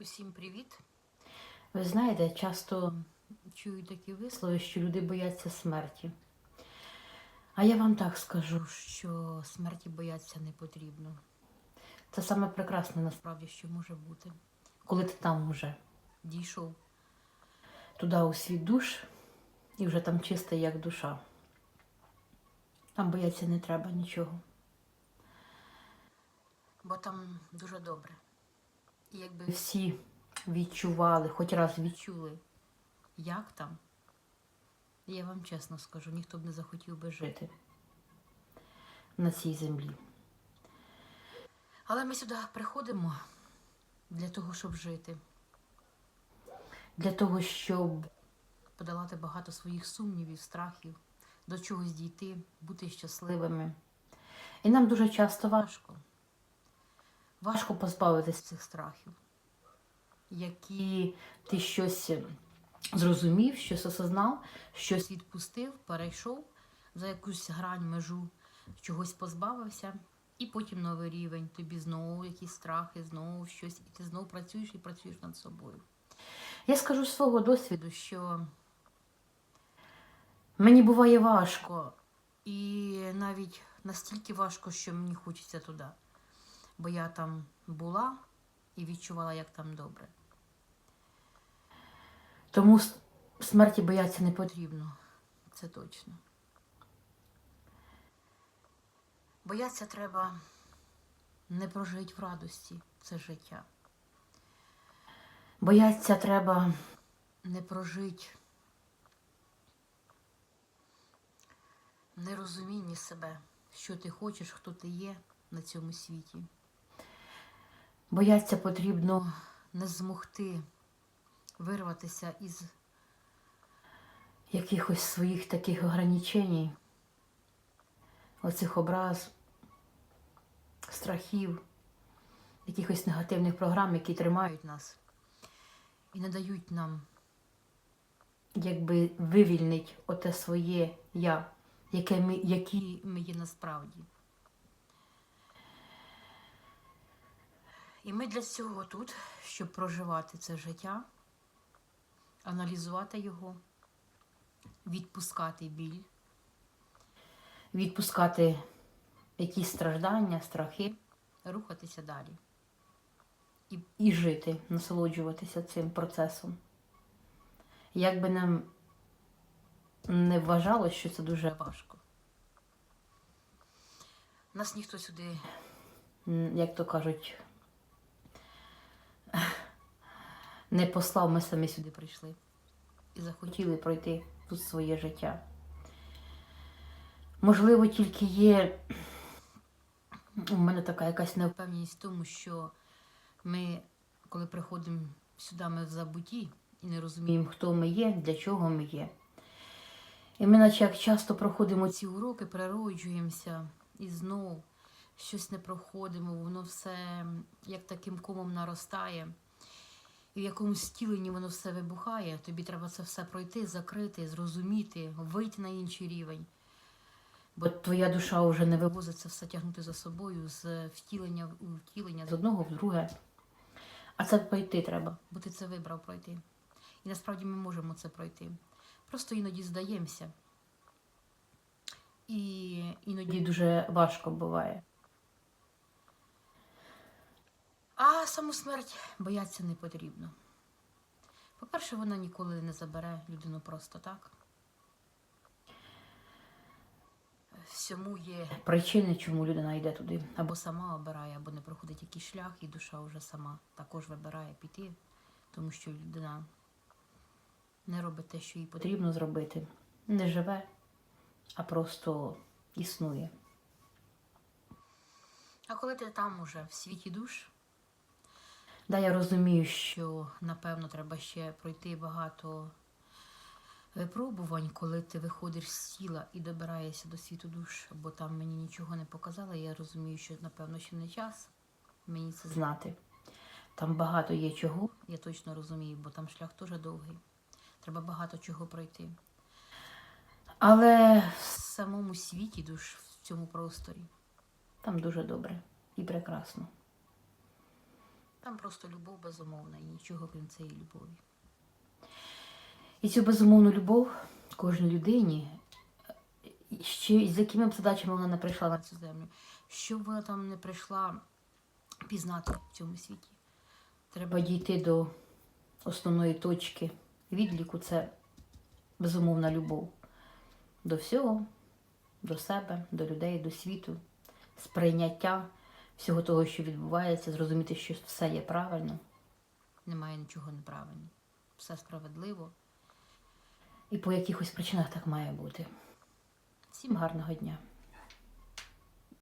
Усім привіт. Ви знаєте, часто чую такі вислови, що люди бояться смерті. А я вам так скажу, Що смерті боятися не потрібно. це саме прекрасне насправді, що може бути. Коли ти там вже Дійшов. туди у свій душ і вже там чиста, як душа. Там бояться не треба нічого. Бо там дуже добре. Якби Всі відчували, хоч раз відчули, як там, я вам чесно скажу, ніхто б не захотів би жити. на цій землі. Але ми сюди приходимо для того, щоб жити, Для того, щоб подолати багато своїх сумнівів, страхів, до чогось дійти, бути щасливим. сливими. І нам дуже часто важко. Важко позбавитись цих страхів. які ти щось зрозумів, щось осознав, щось відпустив, перейшов за якусь грань, межу, чогось позбавився, і потім новий рівень. Тобі знову якісь страхи, знову щось, і ти знову працюєш і працюєш над собою. Я скажу з свого досвіду, що мені буває важко, і навіть настільки важко, що мені хочеться туди. Бо я там була і відчувала, як там добре. Тому смерті бояться не потрібно. Це точно. Бояться треба не прожити в радості це життя. Бояться треба не прожить нерозуміння себе, що ти хочеш, хто ти є на цьому світі, бояться потрібно не змогти вирватися із якихось своїх таких ограничень, оцих образ, страхів, якихось негативних програм, які тримають нас і не дають нам якби вивільнить оте своє я, яке ми, які ми є насправді. І ми для цього тут, щоб проживати це життя, аналізувати його, відпускати біль, відпускати якісь страждання, страхи рухатися далі. і, і жити, насолоджуватися цим процесом. Як би нам не вважалось, що це дуже Важко. Нас ніхто сюди як то кажуть, не послав, ми самі сюди прийшли і захотіли пройти тут своє життя. Можливо, тільки є у мене така якась невпевненість. в тому, що ми, коли приходимо сюди, ми в забутті і не розуміємо, хто ми є, для чого ми є. І ми, наче як часто проходимо ці уроки природжуємося і знов щось не проходимо, воно все як таким комом наростає. І в якомусь стіленні воно все вибухає. Тобі треба це все пройти, закрити, зрозуміти, вийти на інший рівень. бо твоя душа вже не вивозить це все тягнути за собою з втілення в втілення, з одного в друге. А це пройти треба. бо ти це вибрав пройти. І насправді ми можемо це пройти. Просто іноді здаємося. І іноді дуже важко буває. А саму смерть бояться не потрібно. По-перше, вона ніколи не забере людину просто так. Всьому є Причини, чому людина йде туди. Або сама обирає, або не проходить якийсь шлях, і душа вже сама також вибирає піти, тому що людина не робить те, що їй потрібно зробити. Не живе, а просто існує. А коли ти там уже в світі душ, Да, я розумію, що напевно треба ще пройти багато випробувань, коли ти виходиш з тіла і добираєшся до світу душ, бо там мені нічого не показали. Я розумію, що напевно ще не час мені це знати. Там багато є чого. Я точно розумію, бо там шлях дуже довгий. Треба багато чого пройти. Але В самому світі душ в цьому просторі там дуже добре і прекрасно. Там просто любов безумовна і нічого крім цієї любові. І цю безумовну любов кожній людині, ще з якими б задачами вона не прийшла на цю землю. Щоб вона там не прийшла пізнати в цьому світі. Треба дійти до основної точки відліку це безумовна любов до всього, до себе, до людей, до світу, сприйняття всього того, що відбувається, зрозуміти, що все є правильно. немає нічого неправильно, Все справедливо. І по якихось причинах так має бути. Всім гарного дня!